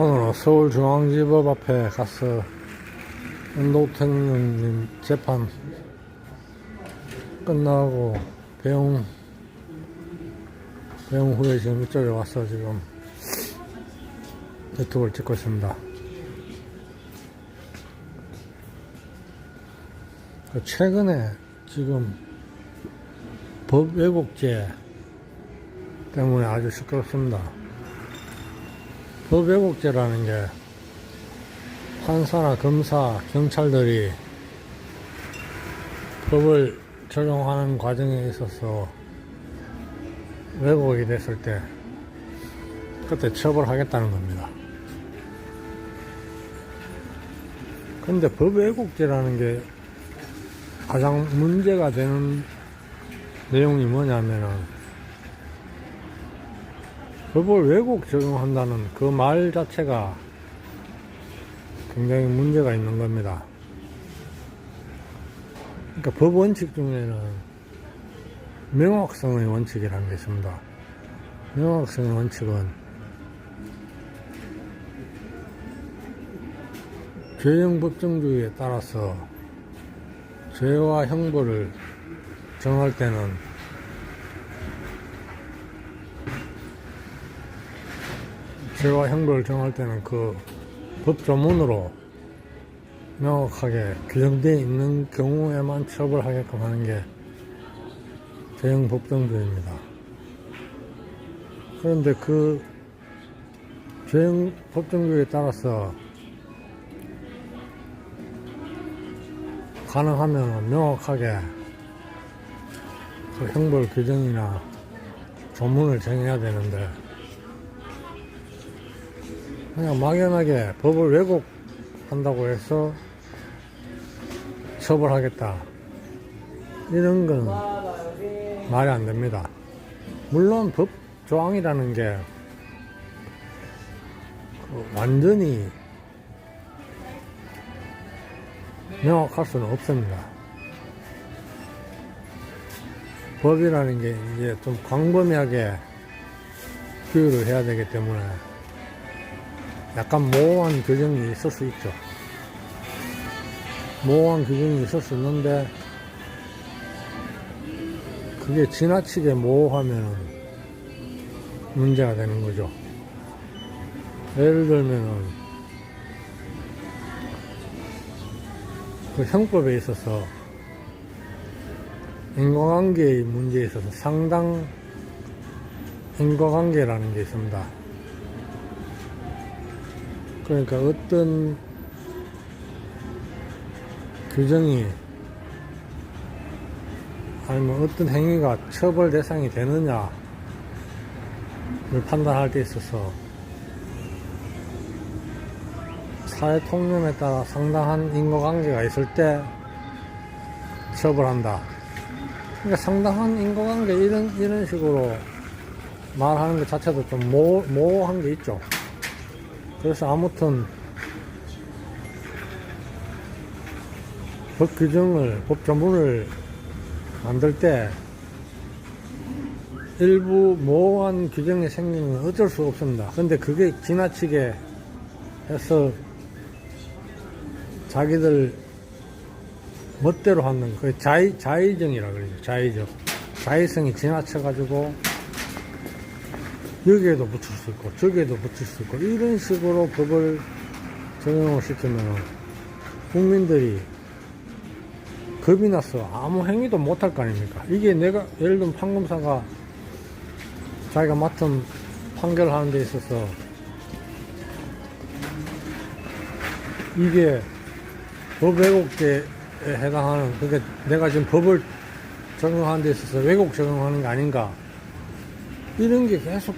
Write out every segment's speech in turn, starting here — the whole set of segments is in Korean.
오늘은 서울중앙지법 앞에 가서 노태웅님 재판 끝나고 배웅 배웅 후에 지금 이쪽에 와서 지금 유튜브를 찍고 있습니다. 그 최근에 지금 법 왜곡죄 때문에 아주 시끄럽습니다. 법 왜곡죄라는 게 판사나 검사, 경찰들이 법을 적용하는 과정에 있어서 왜곡이 됐을 때 그때 처벌하겠다는 겁니다. 근데 법 왜곡죄라는 게 가장 문제가 되는 내용이 뭐냐면은 법을 왜곡 적용한다는 그 말 자체가 굉장히 문제가 있는 겁니다. 그러니까 법 원칙 중에는 명확성의 원칙이라는 게 있습니다. 명확성의 원칙은 죄형 법정주의에 따라서 죄와 형벌을 정할 때는 죄와 형벌을 정할 때는 그 법 조문으로 명확하게 규정되어 있는 경우에만 처벌하게끔 하는 게 대형 법정주의입니다. 그런데 그 죄형 법정주의에 따라서 가능하면 명확하게 그 형벌 규정이나 조문을 정해야 되는데 그냥 막연하게 법을 왜곡한다고 해서 처벌하겠다. 이런 건 말이 안 됩니다. 물론 법 조항이라는 게그 완전히 명확할 수는 없습니다. 법이라는 게 이제 좀 광범위하게 규율을 해야 되기 때문에 약간 모호한 규정이 있을 수 있죠. 모호한 규정이 있을 수 있는데 그게 지나치게 모호하면 문제가 되는 거죠. 예를 들면은 그 형법에 있어서 인과관계의 문제에 있어서 상당 인과관계라는 게 있습니다. 그러니까 어떤 규정이 아니면 어떤 행위가 처벌 대상이 되느냐를 판단할 때 있어서 사회 통념에 따라 상당한 인과관계가 있을 때 처벌한다. 그러니까 상당한 인과관계 이런 이런 식으로 말하는 것 자체도 좀 모, 모호한 게 있죠. 그래서 아무튼 법 규정을 법 전문을 만들 때 일부 모호한 규정이 생기면 어쩔 수 없습니다. 근데 그게 지나치게 해서 자기들 멋대로 하는 그 자의, 자의정이라 그러죠. 자의정. 자의성이 지나쳐가지고 여기에도 붙일 수 있고 저기에도 붙일 수 있고 이런 식으로 법을 적용을 시키면 국민들이 겁이 나서 아무 행위도 못할 거 아닙니까? 이게 내가 예를 들면 판검사가 자기가 맡은 판결하는 데 있어서 이게 법 왜곡죄에 해당하는 그러니까 내가 지금 법을 적용하는 데 있어서 왜곡 적용하는 게 아닌가 이런 게 계속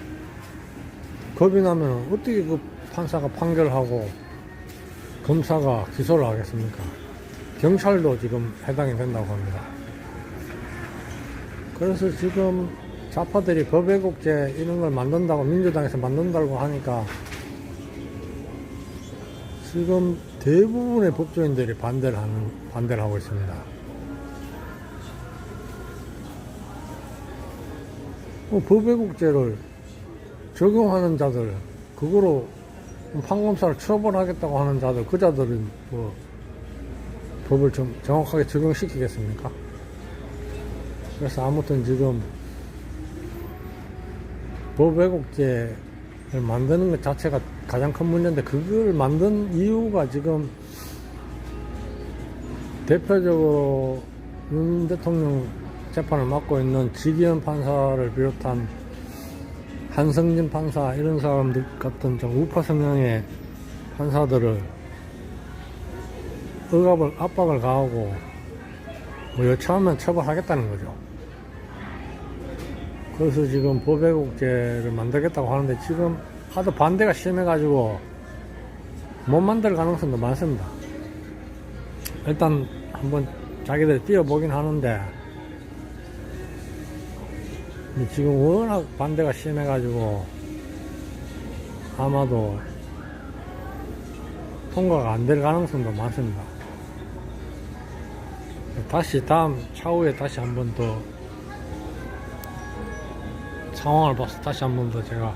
겁이 나면 어떻게 그 판사가 판결하고 검사가 기소를 하겠습니까? 경찰도 지금 해당이 된다고 합니다. 그래서 지금 좌파들이 법 왜곡죄 이런 걸 만든다고 민주당에서 만든다고 하니까 지금 대부분의 법조인들이 반대를 하는 반대를 하고 있습니다. 뭐법 왜곡죄를 적용하는 자들 그거로 판검사를 처벌하겠다고 하는 자들, 그 자들은 뭐 법을 좀 정확하게 적용시키겠습니까? 그래서 아무튼 지금 법 왜곡죄를 만드는 것 자체가 가장 큰 문제인데 그걸 만든 이유가 지금 대표적으로 윤 대통령 재판을 맡고 있는 지기현 판사를 비롯한 한성진 판사 이런 사람들 같은 좀 우파 성향의 판사들을 억압을 압박을 가하고 뭐 여차하면 처벌하겠다는 거죠. 그래서 지금 법외국제를 만들겠다고 하는데 지금 하도 반대가 심해가지고 못 만들 가능성도 많습니다. 일단 한번 자기들이 뛰어보긴 하는 데 지금 워낙 반대가 심해가지고 아마도 통과가 안 될 가능성도 많습니다. 다시 다음 차후에 다시 한 번 더 상황을 봐서 다시 한 번 더 제가